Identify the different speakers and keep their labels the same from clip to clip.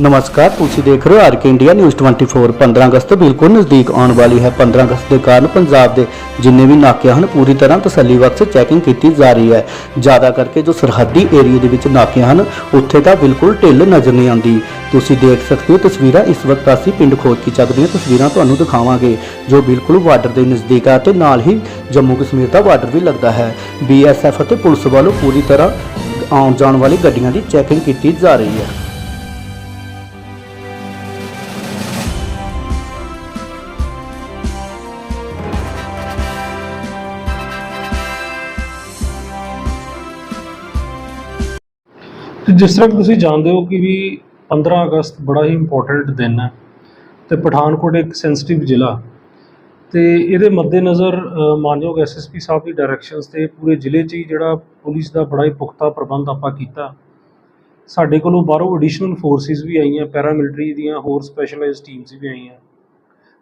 Speaker 1: ਨਮਸਕਾਰ, ਤੁਸੀਂ ਦੇਖ ਰਹੇ ਹੋ ਆਰਕੇ ਇੰਡੀਆ ਨਿਊਜ਼ 24 15 ਅਗਸਤ ਬਿਲਕੁਲ ਨਜ਼ਦੀਕ ਆਉਣ ਵਾਲੀ ਹੈ। 15 ਅਗਸਤ ਦੇ ਕਾਰਨ ਪੰਜਾਬ ਦੇ ਜਿੰਨੇ ਵੀ ਨਾਕੇ ਹਨ, ਪੂਰੀ ਤਰ੍ਹਾਂ ਤਸੱਲੀ ਬਖਸ਼ ਚੈਕਿੰਗ ਕੀਤੀ ਜਾ ਰਹੀ ਹੈ। ਜ਼ਿਆਦਾ ਕਰਕੇ ਜੋ ਸਰਹੱਦੀ ਏਰੀਆ ਦੇ ਵਿੱਚ ਨਾਕੇ ਹਨ, ਉੱਥੇ ਤਾਂ ਬਿਲਕੁਲ ਢਿੱਲ ਨਜ਼ਰ ਨਹੀਂ ਆਉਂਦੀ। ਤੁਸੀਂ ਦੇਖ ਸਕਦੇ ਹੋ ਤਸਵੀਰਾਂ ਇਸ ਵਕਤ ਅਸੀਂ ਪਿੰਡ ਖੋਜ ਕੀ ਚੱਕ ਦੀਆਂ ਤਸਵੀਰਾਂ ਤੁਹਾਨੂੰ ਦਿਖਾਵਾਂਗੇ, ਜੋ ਬਿਲਕੁਲ ਬਾਰਡਰ ਦੇ ਨਜ਼ਦੀਕ ਆ ਤੇ ਨਾਲ ਹੀ ਜੰਮੂ ਕਸ਼ਮੀਰ ਦਾ ਬਾਰਡਰ ਵੀ ਲੱਗਦਾ ਹੈ। ਬੀਐਸਐਫ ਅਤੇ ਪੁਲਿਸ ਵੱਲੋਂ ਪੂਰੀ ਤਰ੍ਹਾਂ ਆਉਣ ਜਾਣ ਵਾਲੀ ਗੱਡੀਆਂ ਦੀ ਚੈਕਿੰਗ ਕੀਤੀ ਜਾ ਰਹੀ ਹੈ।
Speaker 2: ਤੇ ਜਿਸ ਤਰ੍ਹਾਂ ਕਿ ਤੁਸੀਂ ਜਾਣਦੇ ਹੋ ਕਿ ਵੀ 15 ਅਗਸਤ ਬੜਾ ਹੀ ਇੰਪੋਰਟੈਂਟ ਦਿਨ ਹੈ ਤੇ ਪਠਾਨਕੋਟ ਇੱਕ ਸੈਂਸਿਟਿਵ ਜ਼ਿਲ੍ਹਾ ਤੇ ਇਹਦੇ ਮੱਦੇਨਜ਼ਰ ਅ, ਮਾਨਯੋਗ ਐਸਐਸਪੀ ਸਾਹਿਬ ਦੀ ਡਾਇਰੈਕਸ਼ਨਸ ਤੇ ਪੂਰੇ ਜ਼ਿਲ੍ਹੇ 'ਚ ਹੀ ਜਿਹੜਾ ਪੁਲਿਸ ਦਾ ਬੜਾ ਹੀ ਪੁਖਤਾ ਪ੍ਰਬੰਧ ਆਪਾਂ ਕੀਤਾ। ਸਾਡੇ ਕੋਲੋਂ ਬਾਹਰੋਂ ਐਡੀਸ਼ਨਲ ਫੋਰਸਿਸ ਵੀ ਆਈਆਂ ਪੈਰਾਮਿਲਟਰੀ ਦੀਆਂ ਹੋਰ ਸਪੈਸ਼ਲਾਈਜ਼ਡ ਟੀਮਸ ਵੀ ਆਈਆਂ।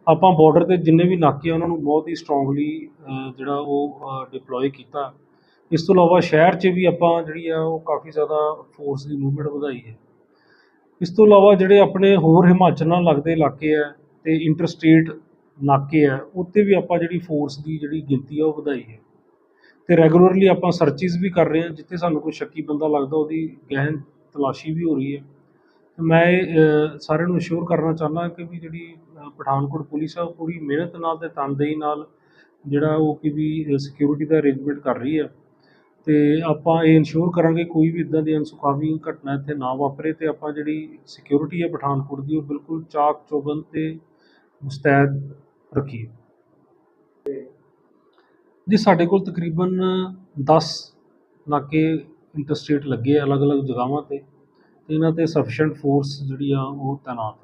Speaker 2: ਆਪਾਂ ਬਾਰਡਰ ਤੇ ਜਿੰਨੇ ਵੀ ਨਾਕੇ ਆ ਉਹਨਾਂ ਨੂੰ ਬਹੁਤ ਹੀ ਸਟਰੋਂਗਲੀ ਜਿਹੜਾ ਉਹ ਡਿਪਲੋਏ ਕੀਤਾ। ਇਸ ਤੋਂ ਇਲਾਵਾ ਸ਼ਹਿਰ 'ਚ ਵੀ ਆਪਾਂ ਜਿਹੜੀ ਆ ਉਹ ਕਾਫੀ ਜ਼ਿਆਦਾ ਫੋਰਸ ਦੀ ਮੂਵਮੈਂਟ ਵਧਾਈ ਹੈ। ਇਸ ਤੋਂ ਇਲਾਵਾ ਜਿਹੜੇ ਆਪਣੇ ਹੋਰ ਹਿਮਾਚਲ ਨਾਲ ਲੱਗਦੇ ਇਲਾਕੇ ਆ ਤੇ ਇੰਟਰਸਟੇਟ ਨਾਕੇ ਆ ਉੱਤੇ ਵੀ ਆਪਾਂ ਜਿਹੜੀ ਫੋਰਸ ਦੀ ਜਿਹੜੀ ਗਿਣਤੀ ਆ ਉਹ ਵਧਾਈ ਹੈ। ਤੇ ਰੈਗੂਲਰਲੀ ਆਪਾਂ ਸਰਚਿਸ ਵੀ ਕਰ ਰਹੇ ਹਾਂ, ਜਿੱਥੇ ਸਾਨੂੰ ਕੋਈ ਸ਼ੱਕੀ ਬੰਦਾ ਲੱਗਦਾ, ਉਹਦੀ ਗਹਿਨ ਤਲਾਸ਼ੀ ਵੀ ਹੋ ਰਹੀ ਹੈ। ਮੈਂ ਸਾਰਿਆਂ ਨੂੰ ਅਸ਼ੋਰ ਕਰਨਾ ਚਾਹੁੰਦਾ ਕਿ ਵੀ ਜਿਹੜੀ ਪਠਾਨਕੋਟ ਪੁਲਿਸ ਆ, ਉਹ ਪੂਰੀ ਮਿਹਨਤ ਨਾਲ ਤੇ ਤਨਦੇਹੀ ਨਾਲ ਜਿਹੜਾ ਉਹ ਕਿ ਵੀ ਸਿਕਿਉਰਿਟੀ ਦਾ ਅਰੇਂਜਮੈਂਟ ਕਰ ਰਹੀ ਹੈ। ਤੇ ਆਪਾਂ ਇਹ ਇਨਸ਼ੋਰ ਕਰਾਂਗੇ ਕੋਈ ਵੀ ਇਦਾਂ ਦੀ ਅਨਸੁਖਾਵੀ ਘਟਨਾ ਇੱਥੇ ਨਾ ਵਾਪਰੇ ਤੇ ਆਪਾਂ ਜਿਹੜੀ ਸਿਕਿਉਰਿਟੀ ਹੈ ਪਠਾਨਕੋਟ ਦੀ, ਉਹ ਬਿਲਕੁਲ ਚਾਕ ਚੌਬੰਦ ਤੇ ਮੁਸਤੈਦ ਰੱਖੀਏ। ਜੀ, ਸਾਡੇ ਕੋਲ ਤਕਰੀਬਨ 10 ਨਾਕੇ ਇੰਟਰਸਟੇਟ ਲੱਗੇ ਆ ਅਲੱਗ-ਅਲੱਗ ਜਗ੍ਹਾਵਾਂ ਤੇ। ਤੇ ਇਹਨਾਂ ਤੇ ਸਫੀਸ਼ੀਐਂਟ ਫੋਰਸ ਜਿਹੜੀ ਆ ਉਹ ਤਾਇਨਾਤ